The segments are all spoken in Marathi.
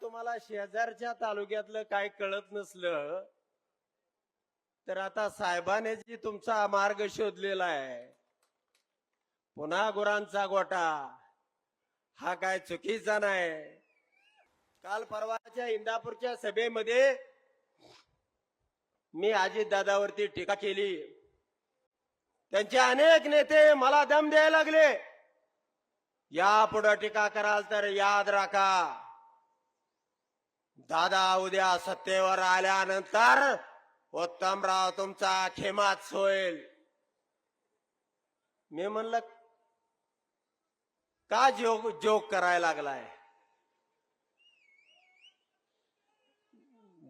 तुम्हाला शेजारच्या तालुक्यातलं काय कळत नसलं तर आता साहेबाने जी तुमचा मार्ग शोधलेला आहे पुन्हा गुरांचा गोटा हा काय चुकीचा नाही. काल परवाच्या इंदापूरच्या सभेमध्ये मी अजित दादावरती टीका केली. त्यांचे अनेक नेते मला दम द्यायला लागले. या पुढे टीका कराल तर याद राखा. दादा उद्या सत्तेवर आल्यानंतर उत्तमराव तुमचा खेमाच होईल मी म्हणलं का जोक जोग करायला लागलाय?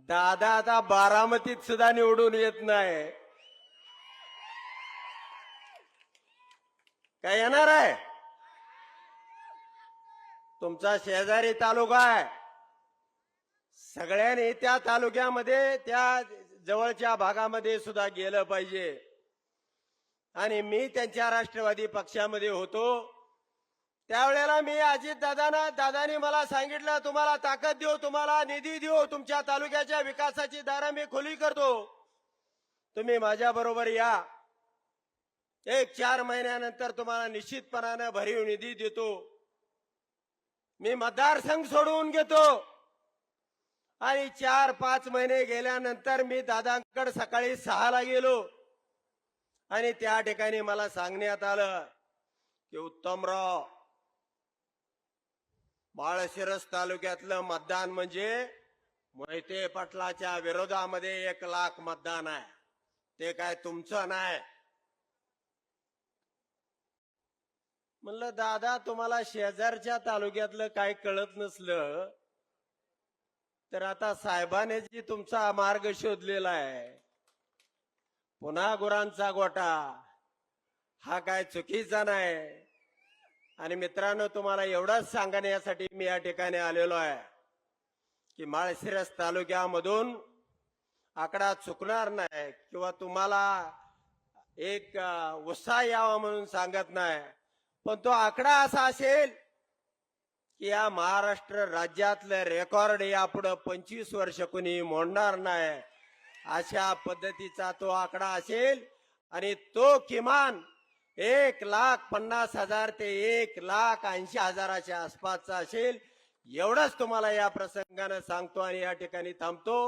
दादा आता बारामतीत सुद्धा निवडून येत नाही. काय येणार आहे? तुमचा शेजारी तालुका आहे. सगळ्यांनी त्या तालुक्यामध्ये त्या जवळच्या भागामध्ये सुद्धा गेलं पाहिजे. आणि मी त्यांच्या राष्ट्रवादी पक्षामध्ये होतो. त्यावेळेला मी अजित दादांना दादानी मला सांगितलं तुम्हाला ताकद देऊ तुम्हाला निधी देऊ तुमच्या तालुक्याच्या विकासाची दारं मी खुली करतो. तुम्ही माझ्या बरोबर या. एक चार महिन्यानंतर तुम्हाला निश्चितपणानं भरीव निधी देतो. मी मतदारसंघ सोडवून घेतो. आणि चार पाच महिने गेल्यानंतर मी दादांकडे सकाळी सहाला गेलो. आणि त्या ठिकाणी मला सांगण्यात आलं की उत्तमराव बाळशिरस तालुक्यातलं मतदान म्हणजे मोहिते पाटलाच्या विरोधामध्ये एक लाख मतदान आहे. ते काय तुमचं नाही? म्हणलं दादा तुम्हाला शेजारच्या तालुक्यातलं काय कळत नसलं. तर आता साहेबाने जी तुमचा मार्ग शोधलेला आहे पुन्हा गुरांचा गोटा हा काय चुकीचा नाही. आणि मित्रांनो तुम्हाला एवढंच सांगण्यासाठी मी या ठिकाणी आलेलो आहे की माळशिरस तालुक्यामधून आकडा चुकणार नाही किंवा तुम्हाला एक उत्साह यावा म्हणून सांगत नाही. पण तो आकडा असा असेल की या महाराष्ट्र राज्यातलं रेकॉर्ड यापुढं पंचवीस वर्ष कोणी मोडणार नाही. अशा पद्धतीचा तो आकडा असेल आणि तो किमान एक लाख पन्नास हजार ते एक लाख ऐंशी हजाराच्या आसपासचा असेल. एवढंच तुम्हाला या प्रसंगानं सांगतो आणि या ठिकाणी थांबतो.